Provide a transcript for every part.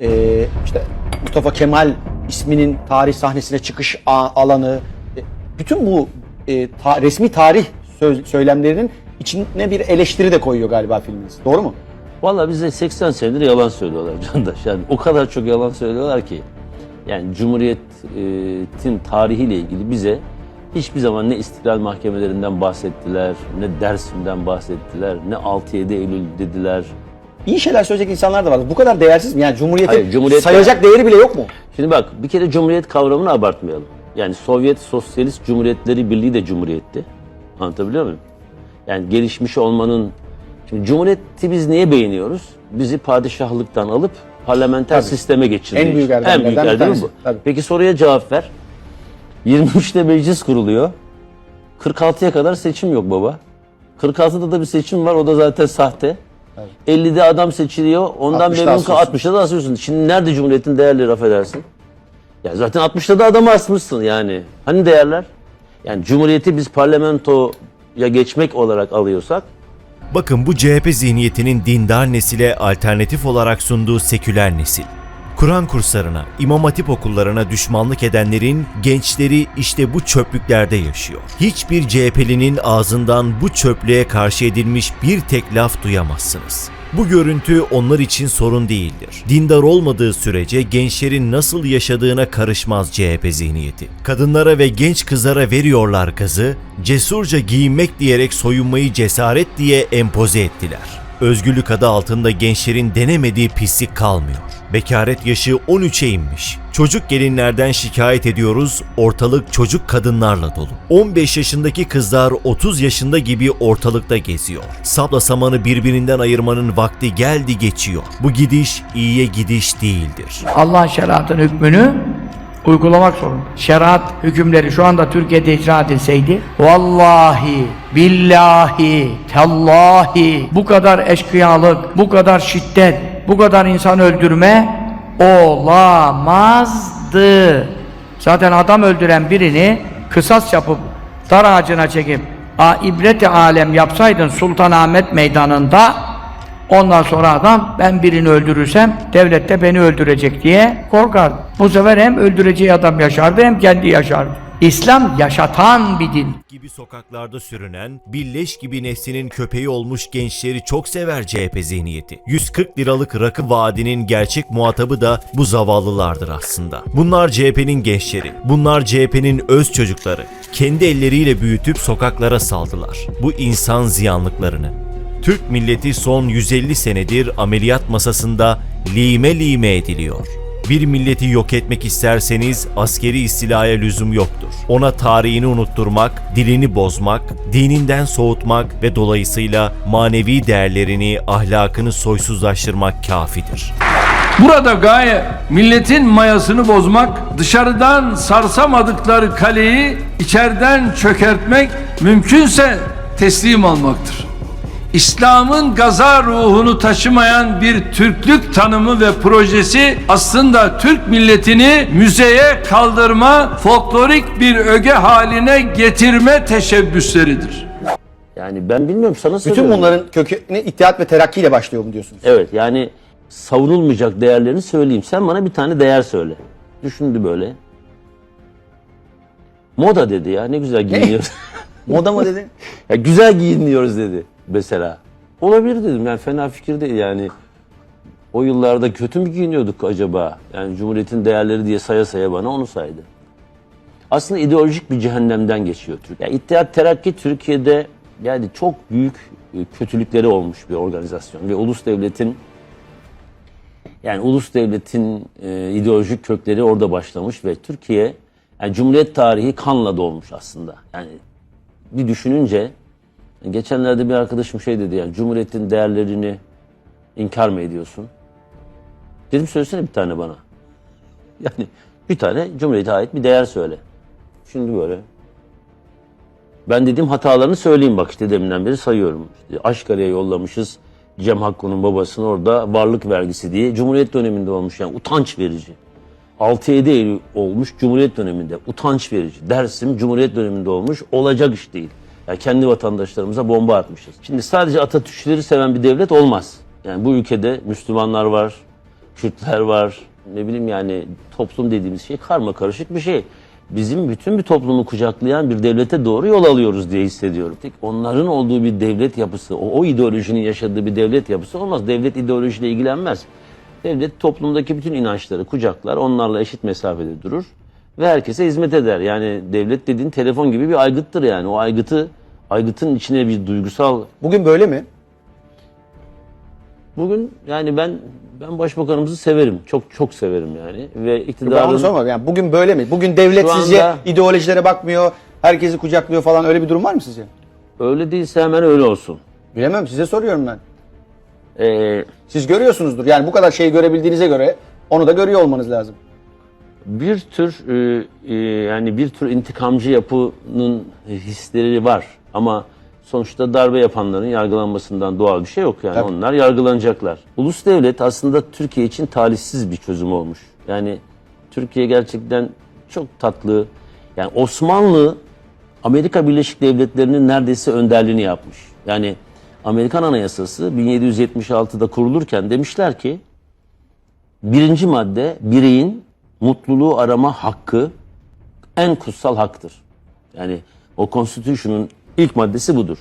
Ee, işte Mustafa Kemal isminin tarih sahnesine çıkış alanı, e, bütün bu e, ta- resmi tarih söz- söylemlerinin içine bir eleştiri de koyuyor galiba filminiz. Doğru mu? Valla bize 80 senedir yalan söylüyorlar Candaş. Yani o kadar çok yalan söylüyorlar ki. Yani Cumhuriyet'in tarihiyle ilgili bize hiçbir zaman ne İstiklal Mahkemelerinden bahsettiler, ne Dersim'den bahsettiler, ne 6-7 Eylül dediler. İyi şeyler söyleyecek insanlar da var. Bu kadar değersiz mi? Yani Cumhuriyet'in Hayır, Cumhuriyet- sayacak değeri bile yok mu? Şimdi bak bir kere Cumhuriyet kavramını abartmayalım. Yani Sovyet Sosyalist Cumhuriyetleri Birliği de Cumhuriyetti. Anlatabiliyor muyum? Yani gelişmiş olmanın... Şimdi Cumhuriyeti biz niye beğeniyoruz? Bizi padişahlıktan alıp parlamenter sisteme geçirdi. En büyük erdemlerden En büyük bir erdemi tanesi. bu. Tabii. Peki soruya cevap ver. 23'te meclis kuruluyor. 46'ya kadar seçim yok baba. 46'da da bir seçim var o da zaten sahte. 50'de adam seçiliyor. Ondan 60'da memnun kal asıyorsun. 60'da da asıyorsun. Şimdi nerede Cumhuriyet'in değerleri affedersin? Ya zaten 60'ta da adamı asmışsın yani. Hani değerler? Yani Cumhuriyeti biz parlamentoya geçmek olarak alıyorsak Bakın bu CHP zihniyetinin dindar nesile alternatif olarak sunduğu seküler nesil. Kur'an kurslarına, imam hatip okullarına düşmanlık edenlerin gençleri işte bu çöplüklerde yaşıyor. Hiçbir CHP'linin ağzından bu çöplüğe karşı edilmiş bir tek laf duyamazsınız. Bu görüntü onlar için sorun değildir. Dindar olmadığı sürece gençlerin nasıl yaşadığına karışmaz CHP zihniyeti. Kadınlara ve genç kızlara veriyorlar gazı, cesurca giyinmek diyerek soyunmayı cesaret diye empoze ettiler. Özgürlük adı altında gençlerin denemediği pislik kalmıyor. Bekaret yaşı 13'e inmiş. Çocuk gelinlerden şikayet ediyoruz, ortalık çocuk kadınlarla dolu. 15 yaşındaki kızlar 30 yaşında gibi ortalıkta geziyor. Sapla samanı birbirinden ayırmanın vakti geldi geçiyor. Bu gidiş iyiye gidiş değildir. Allah'ın şeriatın hükmünü uygulamak zorunda. Şeriat hükümleri şu anda Türkiye'de icra edilseydi vallahi billahi tallahi bu kadar eşkıyalık, bu kadar şiddet, bu kadar insan öldürme olamazdı. Zaten adam öldüren birini kısas yapıp dar ağacına çekip a, ibreti alem yapsaydın Sultanahmet meydanında Ondan sonra adam ben birini öldürürsem devlet de beni öldürecek diye korkardı. Bu sefer hem öldüreceği adam yaşardı hem kendi yaşardı. İslam yaşatan bir din. gibi sokaklarda sürünen, billeş gibi nefsinin köpeği olmuş gençleri çok sever CHP zihniyeti. 140 liralık rakı vaadinin gerçek muhatabı da bu zavallılardır aslında. Bunlar CHP'nin gençleri, bunlar CHP'nin öz çocukları. Kendi elleriyle büyütüp sokaklara saldılar. Bu insan ziyanlıklarını. Türk milleti son 150 senedir ameliyat masasında lime lime ediliyor. Bir milleti yok etmek isterseniz askeri istilaya lüzum yoktur. Ona tarihini unutturmak, dilini bozmak, dininden soğutmak ve dolayısıyla manevi değerlerini, ahlakını soysuzlaştırmak kafidir. Burada gaye milletin mayasını bozmak, dışarıdan sarsamadıkları kaleyi içeriden çökertmek, mümkünse teslim almaktır. İslam'ın gaza ruhunu taşımayan bir Türklük tanımı ve projesi aslında Türk milletini müzeye kaldırma, folklorik bir öge haline getirme teşebbüsleridir. yani ben bilmiyorum sana Bütün soruyorum. bunların kökeni İttihat ve Terakki ile başlıyor mu diyorsunuz? Evet yani savunulmayacak değerlerini söyleyeyim. Sen bana bir tane değer söyle. Düşündü böyle. Moda dedi ya ne güzel giyiniyoruz. Moda mı dedin? ya güzel giyiniyoruz dedi mesela. Olabilir dedim yani fena fikir değil yani. O yıllarda kötü mü giyiniyorduk acaba? Yani Cumhuriyet'in değerleri diye saya saya bana onu saydı. Aslında ideolojik bir cehennemden geçiyor Türkiye. Yani İttihat Terakki Türkiye'de yani çok büyük e, kötülükleri olmuş bir organizasyon ve ulus devletin yani ulus devletin e, ideolojik kökleri orada başlamış ve Türkiye yani Cumhuriyet tarihi kanla dolmuş aslında. Yani bir düşününce geçenlerde bir arkadaşım şey dedi yani Cumhuriyet'in değerlerini inkar mı ediyorsun? Dedim söylesene bir tane bana. Yani bir tane Cumhuriyet'e ait bir değer söyle. Şimdi böyle. Ben dediğim hatalarını söyleyeyim bak işte deminden beri sayıyorum. İşte Aşkara'ya yollamışız Cem Hakkı'nın babasını orada varlık vergisi diye. Cumhuriyet döneminde olmuş yani utanç verici. 6-7 Eylül olmuş Cumhuriyet döneminde utanç verici. Dersim Cumhuriyet döneminde olmuş olacak iş değil. Yani kendi vatandaşlarımıza bomba atmışız. Şimdi sadece Atatürkçüleri seven bir devlet olmaz. Yani bu ülkede Müslümanlar var, Kürtler var. Ne bileyim yani toplum dediğimiz şey karma karışık bir şey. Bizim bütün bir toplumu kucaklayan bir devlete doğru yol alıyoruz diye hissediyorum. Tek onların olduğu bir devlet yapısı, o, o ideolojinin yaşadığı bir devlet yapısı olmaz. Devlet ideolojiyle ilgilenmez. Devlet toplumdaki bütün inançları kucaklar, onlarla eşit mesafede durur ve herkese hizmet eder. Yani devlet dediğin telefon gibi bir aygıttır yani. O aygıtı aygıtın içine bir duygusal Bugün böyle mi? Bugün yani ben ben başbakanımızı severim. Çok çok severim yani ve Ben onu iktidarın sormadım. Yani bugün böyle mi? Bugün devlet Şu sizce anda- ideolojilere bakmıyor, herkesi kucaklıyor falan öyle bir durum var mı sizce? öyle değilse hemen öyle olsun. Bilemem size soruyorum ben. Ee, Siz görüyorsunuzdur. Yani bu kadar şey görebildiğinize göre onu da görüyor olmanız lazım. Bir tür e, e, yani bir tür intikamcı yapının hisleri var ama sonuçta darbe yapanların yargılanmasından doğal bir şey yok yani Tabii. onlar yargılanacaklar. Ulus devlet aslında Türkiye için talihsiz bir çözüm olmuş. Yani Türkiye gerçekten çok tatlı. Yani Osmanlı Amerika Birleşik Devletleri'nin neredeyse önderliğini yapmış. Yani Amerikan Anayasası 1776'da kurulurken demişler ki birinci madde bireyin mutluluğu arama hakkı en kutsal haktır. Yani o Constitution'un ilk maddesi budur.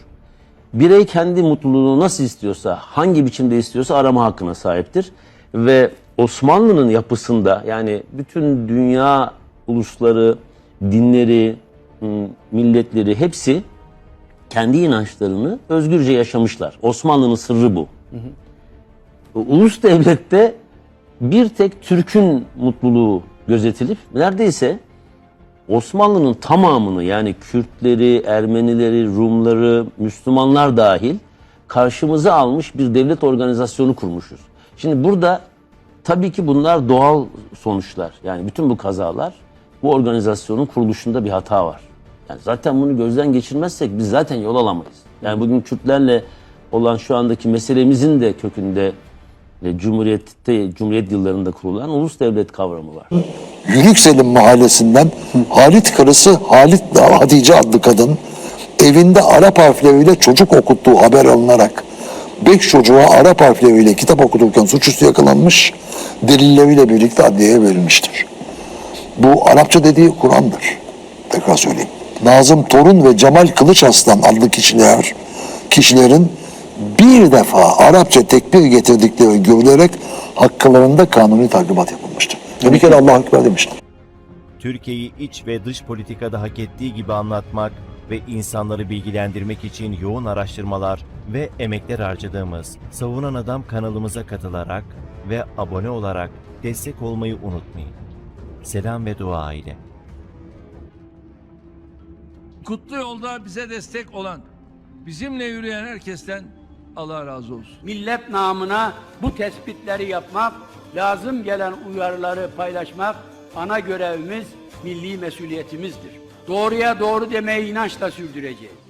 Birey kendi mutluluğunu nasıl istiyorsa, hangi biçimde istiyorsa arama hakkına sahiptir. Ve Osmanlı'nın yapısında yani bütün dünya ulusları, dinleri, milletleri hepsi kendi inançlarını özgürce yaşamışlar. Osmanlı'nın sırrı bu. Ulus devlette bir tek Türk'ün mutluluğu gözetilip neredeyse Osmanlı'nın tamamını yani Kürtleri, Ermenileri, Rumları, Müslümanlar dahil karşımıza almış bir devlet organizasyonu kurmuşuz. Şimdi burada tabii ki bunlar doğal sonuçlar. Yani bütün bu kazalar bu organizasyonun kuruluşunda bir hata var. Yani zaten bunu gözden geçirmezsek biz zaten yol alamayız. Yani bugün Kürtlerle olan şu andaki meselemizin de kökünde e, Cumhuriyette, Cumhuriyet yıllarında kurulan ulus devlet kavramı var. Yürükselim mahallesinden Halit karısı Halit Hatice adlı kadın evinde Arap harfleriyle çocuk okuttuğu haber alınarak beş çocuğa Arap harfleriyle kitap okuturken suçüstü yakalanmış, delilleriyle birlikte adliyeye verilmiştir. Bu Arapça dediği Kur'an'dır. Tekrar söyleyeyim. Nazım Torun ve Cemal Kılıçaslan adlı kişiler, kişilerin bir defa Arapça tekbir getirdikleri görülerek haklarında kanuni takibat yapılmıştır. Ve bir kere Allah Ekber demiştir. Türkiye'yi iç ve dış politikada hak ettiği gibi anlatmak ve insanları bilgilendirmek için yoğun araştırmalar ve emekler harcadığımız Savunan Adam kanalımıza katılarak ve abone olarak destek olmayı unutmayın. Selam ve dua ile. Kutlu yolda bize destek olan, bizimle yürüyen herkesten Allah razı olsun. millet namına bu tespitleri yapmak, lazım gelen uyarıları paylaşmak ana görevimiz, milli mesuliyetimizdir. Doğruya doğru demeyi inançla sürdüreceğiz.